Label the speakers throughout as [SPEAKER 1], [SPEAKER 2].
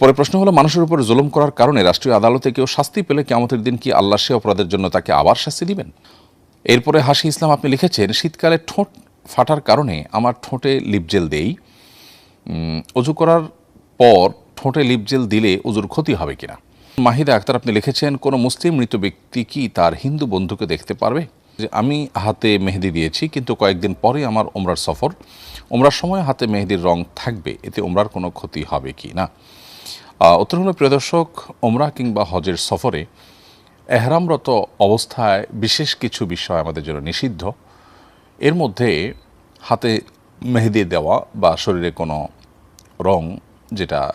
[SPEAKER 1] পরে প্রশ্ন হলো, মানুষের উপর জুলুম করার কারণে রাষ্ট্রীয় আদালতে কেউ শাস্তি পেলে কেমতের দিন কি আল্লাহ সে অপরাধের জন্য তাকে আবার শাস্তি দিবেন? এরপরে হাসি ইসলাম আপনি লিখেছেন, শীতকালে ঠোঁট ফাটার কারণে আমার ঠোঁটে লিপজেল দেই। অজু করার পর ঠোঁটে লিপজেল দিলে অজুর ক্ষতি হবে কিনা? মাহিদা আক্তার, আপনি লিখেছেন, কোনো মুসলিম মৃত ব্যক্তি কি তার হিন্দু বন্ধুকে দেখতে পারবে? যে আমি হাতে মেহেদি দিয়েছি, কিন্তু কয়েকদিন পরে আমার ওমরার সফর। ওমরার সময় হাতে মেহেদির রং থাকবে, এতে ওমরার কোনো ক্ষতি হবে কি না উত্তর হলো প্রিয় দর্শক ওমরা কিংবা হজের সফরে এহরামরত অবস্থায় বিশেষ কিছু বিষয় আমাদের জন্য নিষিদ্ধ। এর মধ্যে হাতে মেহেদি দেওয়া বা শরীরে কোনো রং যেটা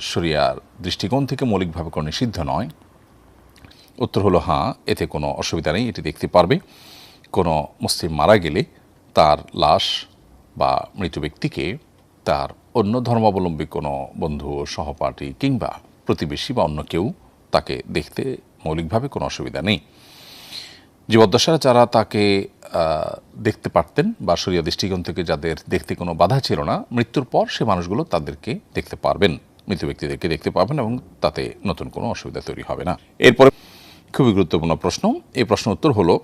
[SPEAKER 1] শরিয়ার দৃষ্টিকোণ থেকে মৌলিকভাবে কোনো নিষিদ্ধ নয়। উত্তর হলো হ্যাঁ এতে কোনো অসুবিধা নেই, এটি দেখতে পারবে। কোনো মুসলিম মারা গেলে তার লাশ বা মৃত ব্যক্তিকে তার অন্য ধর্মাবলম্বী কোনো বন্ধু, সহপাঠী কিংবা প্রতিবেশী বা অন্য কেউ তাকে দেখতে মৌলিকভাবে কোনো অসুবিধা নেই। জীবদ্দশারা যারা তাকে দেখতে পারতেন বা শরীয় দৃষ্টিকোণ থেকে যাদের দেখতে কোনো বাধা ছিল না, মৃত্যুর পর সে মানুষগুলো তাদেরকে দেখতে পারবেন। মৃত ব্যক্তিদেরকে দেখতে পাবেন এবং তাতে নতুন কোনো অসুবিধা তৈরি হবে না। এরপরে খুবই গুরুত্বপূর্ণ প্রশ্ন। এই প্রশ্ন উত্তর হলো,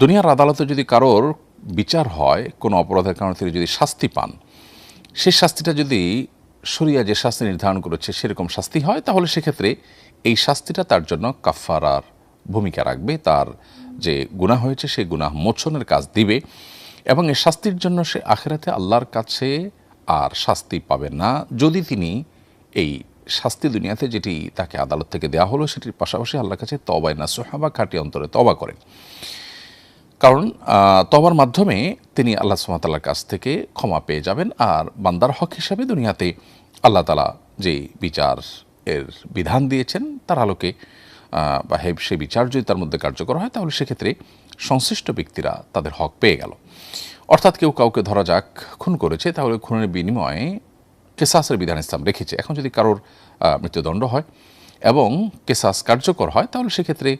[SPEAKER 1] দুনিয়ার আদালতে যদি কারোর বিচার হয়, কোনো অপরাধের কারণে তিনি যদি শাস্তি পান সেই শাস্তিটা যদি শরিয়া যে শাস্তি নির্ধারণ করেছে সেরকম শাস্তি হয়, তাহলে সেক্ষেত্রে এই শাস্তিটা তার জন্য কাফারার ভূমিকা রাখবে। তার যে গুনাহ হয়েছে, সেই গুনাহ মোচনের কাজ দিবে এবং এই শাস্তির জন্য সে আখেরাতে আল্লাহর কাছে আর শাস্তি পাবে না। যদি তিনি এই শাস্তি দুনিয়াতে যেটি তাকে আদালত থেকে দেওয়া হলো, সেটির পাশাপাশি আল্লাহর কাছে তবায় না সোহাবা খাটি অন্তরে তবা করেন। কারণ তবার মাধ্যমে তিনি আল্লাহ সুমাতাল্লার কাছ থেকে ক্ষমা পেয়ে যাবেন আর বান্দার হক হিসাবে দুনিয়াতে আল্লাহ তালা যে বিচার এর বিধান দিয়েছেন, তার আলোকে বা হে সেই বিচার যদি তার মধ্যে কার্যকর হয়, তাহলে সেক্ষেত্রে সংশ্লিষ্ট ব্যক্তিরা তাদের হক পেয়ে গেল। অর্থাৎ কেউ কাউকে ধরা যাক, খুন করেছে, তাহলে খুনের বিনিময়ে কেসাসের বিধান ইসলাম রেখেছে। এখন যদি কারোর মৃত্যুদণ্ড হয় এবং কেসাস কার্যকর হয়, তাহলে সেক্ষেত্রে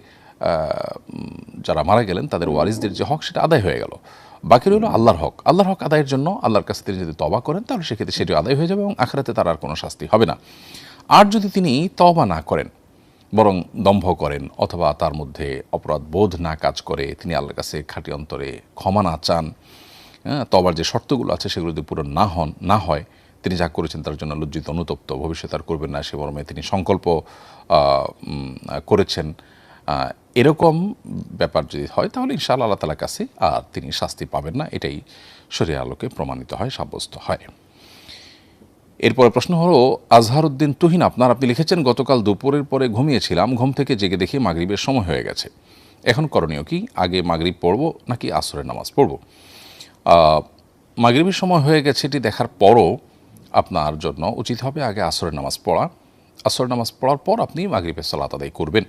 [SPEAKER 1] যারা মারা গেলেন তাদের ওয়ারিসদের যে হক সেটা আদায় হয়ে গেল। বাকি রইল আল্লাহর হক। আল্লাহর হক আদায়ের জন্য আল্লাহর কাছে তিনি যদি তবা করেন তাহলে সেক্ষেত্রে সেটি আদায় হয়ে যাবে এবং আখরাতে তার আর কোনো শাস্তি হবে না। আর যদি তিনি তবা না করেন বরং দম্ভ করেন অথবা তার মধ্যে অপরাধ বোধ না কাজ করে তিনি আল্লাহর কাছে খাঁটি অন্তরে ক্ষমা না চান হ্যাঁ, তবার যে শর্তগুলো আছে সেগুলো যদি পূরণ না হন না হয় তিনি যা করেছেন তার জন্য লজ্জিত অনুতপ্ত ভবিষ্যৎ আর করবেন না সে মর্মে তিনি সংকল্প করেছেন। এরকম ব্যাপার যদি হয়, তাহলে ইনশাআল্লাহ আল্লাহ তালার কাছে আর তিনি শাস্তি পাবেন না। এটাই শরীর আলোকে প্রমাণিত হয়, সাব্যস্ত হয়। এরপরে প্রশ্ন হলো, আজহারউদ্দিন তুহিন, আপনার আপনি লিখেছেন, গতকাল দুপুরের পরে ঘুমিয়েছিলাম, ঘুম থেকে জেগে দেখি মাগরিবের সময় হয়ে গেছে। এখন করণীয় কি? আগে মাগরিব পড়ব নাকি আসরের নামাজ পড়ব? মাগরিবের সময় হয়ে গেছে, এটি দেখার পরও আপনার জন্য উচিত হবে আগে আসরের নামাজ পড়া। আসরের নামাজ পড়ার পর আপনি মাগরিবের সালাত আদায় করবেন।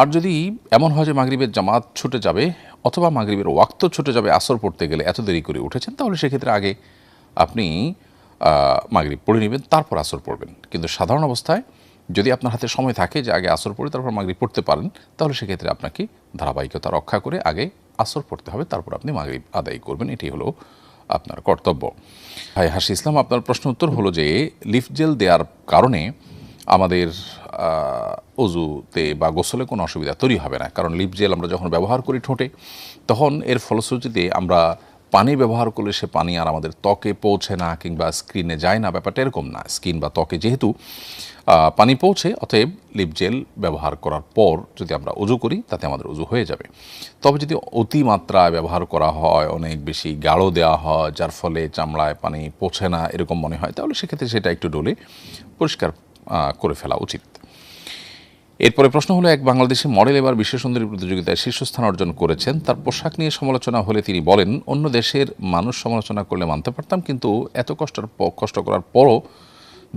[SPEAKER 1] আর যদি এমন হয় যে মাগরিবের জামাত ছুটে যাবে অথবা মাগরিবের ওয়াক্ত ছুটে যাবে আসর পড়তে গেলে এত দেরি করে উঠেছেন, তাহলে সেক্ষেত্রে আগে আপনি মাগরিব পড়ে নেবেন, তারপর আসর পড়বেন। কিন্তু সাধারণ অবস্থায় যদি আপনার হাতে সময় থাকে যে আগে আসর পড়ে, তারপর মাগরিব পড়তে পারেন, তাহলে সেক্ষেত্রে আপনাকে ধারাবাহিকতা রক্ষা করে আগে আসর পড়তে হবে, তারপর আপনি মাগরিব আদায় করবেন। এটি হলো আপনার কর্তব্য। ভাই হাসি ইসলাম, আপনার প্রশ্ন উত্তর হলো যে লিফট জেল দেওয়ার কারণে আমাদের অজুতে বা গোসলে কোনো অসুবিধা তৈরি হবে না। কারণ লিপ জেল আমরা যখন ব্যবহার করি ঠোঁটে, তখন এর ফলশ্রুতিতে আমরা পানি ব্যবহার করলে সে পানি আর আমাদের ত্বকে পৌঁছে না কিংবা স্ক্রিনে যায় না। ব্যাপারটা এরকম না। স্কিন বা ত্বকে যেহেতু পানি পৌঁছে, অতএব লিপ জেল ব্যবহার করার পর যদি আমরা উজু করি, তাতে আমাদের উজু হয়ে যাবে। তবে যদি অতিমাত্রায় ব্যবহার করা হয়, অনেক বেশি গাঢ় দেওয়া হয়, যার ফলে চামড়ায় পানি পৌঁছে না, এরকম মনে হয়, তাহলে সেক্ষেত্রে সেটা একটু ডলে পরিষ্কার করে ফেলা উচিত। এরপরে প্রশ্ন হলো, এক বাংলাদেশি মডেল এবার বিশ্ব সুন্দরী প্রতিযোগিতায় শীর্ষস্থান অর্জন করেছেন। তার পোশাক নিয়ে সমালোচনা হলে তিনি বলেন, অন্য দেশের মানুষ সমালোচনা করলে মানতে পারতাম, কিন্তু এত কষ্টের কষ্ট করার পরও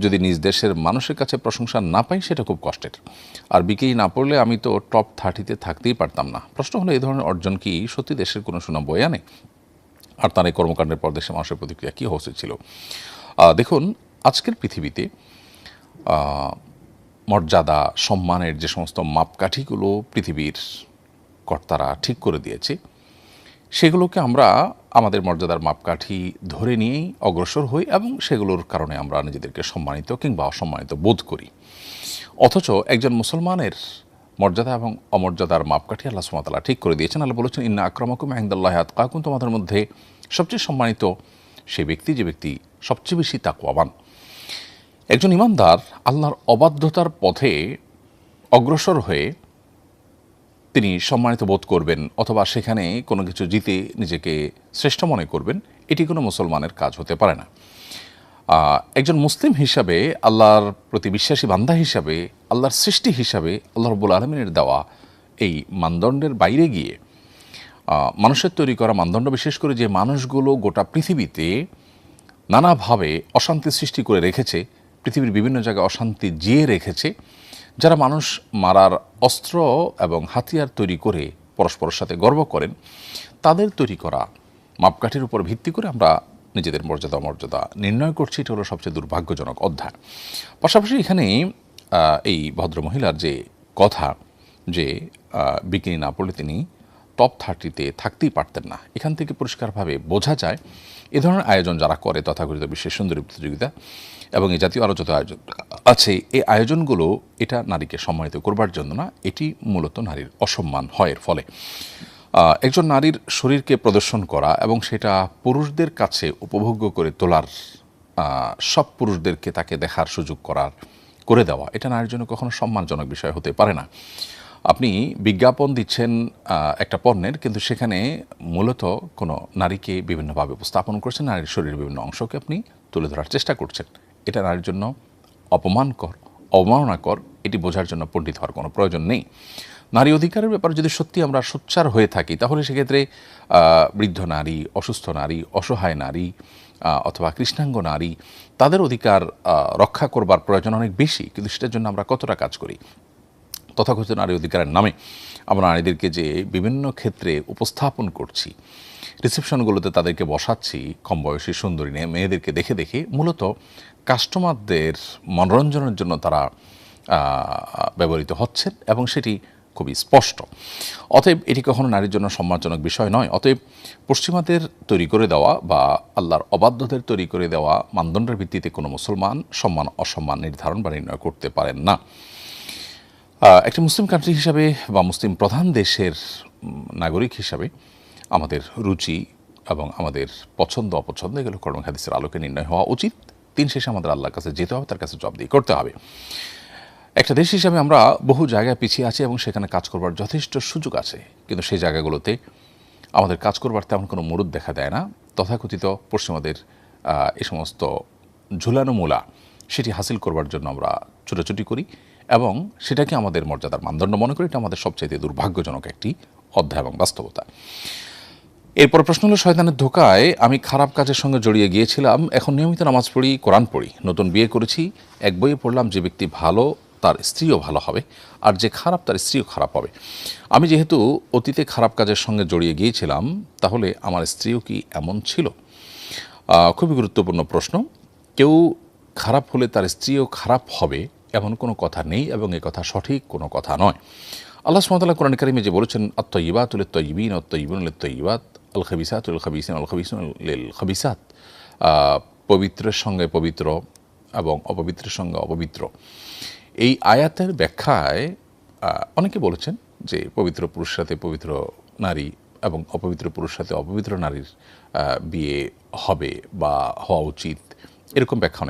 [SPEAKER 1] যদি নিজ দেশের মানুষের কাছে প্রশংসা না পাই, সেটা খুব কষ্টের। আর বিকেই না পড়লে আমি তো টপ থার্টিতে থাকতেই পারতাম না। প্রশ্ন হলো এই ধরনের অর্জন কি সত্যি দেশের কোনো সুনাম বয়ে আনে? আর তার এই কর্মকাণ্ডের পর দেশের মানুষের প্রতিক্রিয়া কী হচ্ছে ছিল? দেখুন, আজকের পৃথিবীতে মর্যাদা, সম্মানের যে সমস্ত মাপকাঠিগুলো পৃথিবীর কর্তারা ঠিক করে দিয়েছে, সেগুলোকে আমরা আমাদের মর্যাদার মাপকাঠি ধরে নিয়েই অগ্রসর হই এবং সেগুলোর কারণে আমরা নিজেদেরকে সম্মানিত কিংবা অসম্মানিত বোধ করি। অথচ একজন মুসলমানের মর্যাদা এবং অমর্যাদার মাপকাঠি আল্লাহ সুমাতালা ঠিক করে দিয়েছেন। আল্লাহ বলেছেন, ইন্না আক্রমকুম আহমদুল্লাহ আতকাকুম। তোমাদের মধ্যে সবচেয়ে সম্মানিত সে ব্যক্তি, যে ব্যক্তি সবচেয়ে বেশি তাকুয়াবান একজন ইমানদার আল্লাহর অবাধ্যতার পথে অগ্রসর হয়ে তিনি সম্মানিত বোধ করবেন অথবা সেখানে কোনো কিছু জিতে নিজেকে শ্রেষ্ঠ মনে করবেন, এটি কোনো মুসলমানের কাজ হতে পারে না। একজন মুসলিম হিসাবে আল্লাহর প্রতি বিশ্বাসী বান্ধা হিসাবে, আল্লাহর সৃষ্টি হিসাবে, আল্লাহ রব্বুল আলমিনের দেওয়া এই মানদণ্ডের বাইরে গিয়ে মানুষের তৈরি করা মানদণ্ড, বিশেষ করে যে মানুষগুলো গোটা পৃথিবীতে নানাভাবে অশান্তি সৃষ্টি করে রেখেছে পৃথিবীর বিভিন্ন জায়গায় অশান্তি জিয়ে রেখেছে, যারা মানুষ মারার অস্ত্র এবং হাতিয়ার তৈরি করে পরস্পরের সাথে গর্ব করেন, তাদের তৈরি করা মাপকাঠির উপর ভিত্তি করে আমরা নিজেদের মর্যাদা মর্যাদা নির্ণয় করছি। এটা হলো সবচেয়ে দুর্ভাগ্যজনক অধ্যায়। পাশাপাশি এখানে এই ভদ্রমহিলার যে কথা যে বিকিনি না পড়লে তিনি টপ থার্টিতে থাকতেই পারতেন না, এখান থেকে পরিষ্কারভাবে বোঝা যায় এ ধরনের আয়োজন যারা করে তথাকথিত বিশ্বের সুন্দরী প্রতিযোগিতা এবং এই জাতীয় আরও আয়োজন, আছে। এই আয়োজনগুলো এটা নারীকে সম্মানিত করবার জন্য না, এটি মূলত নারীর অসম্মান হয় এর ফলে। একজন নারীর শরীরকে প্রদর্শন করা এবং সেটা পুরুষদের কাছে উপভোগ্য করে তোলার সব পুরুষদেরকে তাকে দেখার সুযোগ করার, করে দেওয়া, এটা নারীর জন্য কখনো সম্মানজনক বিষয় হতে পারে না। আপনি বিজ্ঞাপন দিচ্ছেন একটা পণ্যের, কিন্তু সেখানে মূলত কোনো নারীকে বিভিন্নভাবে উপস্থাপন করছেন, নারীর শরীরের বিভিন্ন অংশকে আপনি তুলে ধরার চেষ্টা করছেন। এটা নারীর জন্য অপমানকর, অবমাননাকর, এটি বোঝার জন্য পণ্ডিত হওয়ার কোনো প্রয়োজন নেই। নারী অধিকারের ব্যাপারে যদি সত্যি আমরা সোচ্চার হয়ে থাকি, তাহলে সেক্ষেত্রে বৃদ্ধ নারী, অসুস্থ নারী, অসহায় নারী অথবা কৃষ্ণাঙ্গ নারী, তাদের অধিকার রক্ষা করবার প্রয়োজন অনেক বেশি, কিন্তু সেটার জন্য আমরা কতটা কাজ করি? তথাকথিত নারী অধিকারের নামে আমরা নারীদেরকে যে বিভিন্ন ক্ষেত্রে উপস্থাপন করছি, রিসেপশনগুলোতে তাদেরকে বসাচ্ছি, কম বয়সী সুন্দরী নিয়ে মেয়েদেরকে দেখে দেখে মূলত কাস্টমারদের মনোরঞ্জনের জন্য তারা ব্যবহৃত হচ্ছেন এবং সেটি খুবই স্পষ্ট। অতএব এটি কখনো নারীর জন্য সম্মানজনক বিষয় নয়। অতএব পশ্চিমাদের তৈরি করে দেওয়া বা আল্লাহর অবাধ্যদের তৈরি করে দেওয়া মানদণ্ডের ভিত্তিতে কোনো মুসলমান সম্মান অসম্মান নির্ধারণ বা নির্ণয় করতে পারেন না। একটি মুসলিম কান্ট্রি হিসাবে বা মুসলিম প্রধান দেশের নাগরিক হিসাবে আমাদের রুচি এবং আমাদের পছন্দ, অপছন্দ, এগুলো কর্ম হাদিসের আলোকে নির্ণয় হওয়া উচিত। তিন শেষে আমাদের আল্লাহর কাছে যেতে হবে, তার কাছে জবাবদিহি করতে হবে। একটা দেশ হিসাবে আমরা বহু জায়গায় পিছিয়ে আছি এবং সেখানে কাজ করবার যথেষ্ট সুযোগ আছে। কিন্তু সেই জায়গাগুলোতে আমাদের কাজ করবার তেমন কোনো মুরুদ দেখা দেয় না। তথাকথিত পশ্চিমাদের এ সমস্ত ঝুলানো মূলা, সেটি হাসিল করবার জন্য আমরা ছুটোছুটি করি। এবং সেটাকে আমাদের মর্যাদার মানদণ্ড মনে করি এটা আমাদের সবচেয়ে দুর্ভাগ্যজনক একটি অধ্যায় এবং বাস্তবতা। এরপর প্রশ্ন হলো, শয়তানের ধোকায় আমি খারাপ কাজের সঙ্গে জড়িয়ে গিয়েছিলাম, এখন নিয়মিত নামাজ পড়ি, কোরআন পড়ি, নতুন বিয়ে করেছি, এক বইয়ে পড়লাম, যে ব্যক্তি ভালো, তার স্ত্রীও ভালো হবে, আর যে খারাপ, তার স্ত্রীও খারাপ হবে। আমি যেহেতু অতীতে খারাপ কাজের সঙ্গে জড়িয়ে গিয়েছিলাম, তাহলে আমার স্ত্রীও কি এমন ছিল? খুবই গুরুত্বপূর্ণ প্রশ্ন। কেউ খারাপ হলে তার স্ত্রীও খারাপ হবে এমন কোনো কথা নেই এবং এ কথা সঠিক কোনো কথা নয়। আল্লাহ সুমতাল্লাহ কোরআন কারিমে যে বলেছেন আত্মইবাত উল তৈবিন অত্তইবিন উল তৈবাত আল খাবিসাত উল খাবিসিন আল খাবিসিন লিল খাবিসাত পবিত্রের সঙ্গে পবিত্র এবং অপবিত্রের সঙ্গে অপবিত্র। এই আয়াতের ব্যাখ্যায় অনেকে বলেছেন যে পবিত্র পুরুষের সাথে পবিত্র নারী এবং অপবিত্র পুরুষ সাথে অপবিত্র নারীর বিয়ে হবে বা হওয়া উচিত। এরকম ব্যাখ্যা অনেক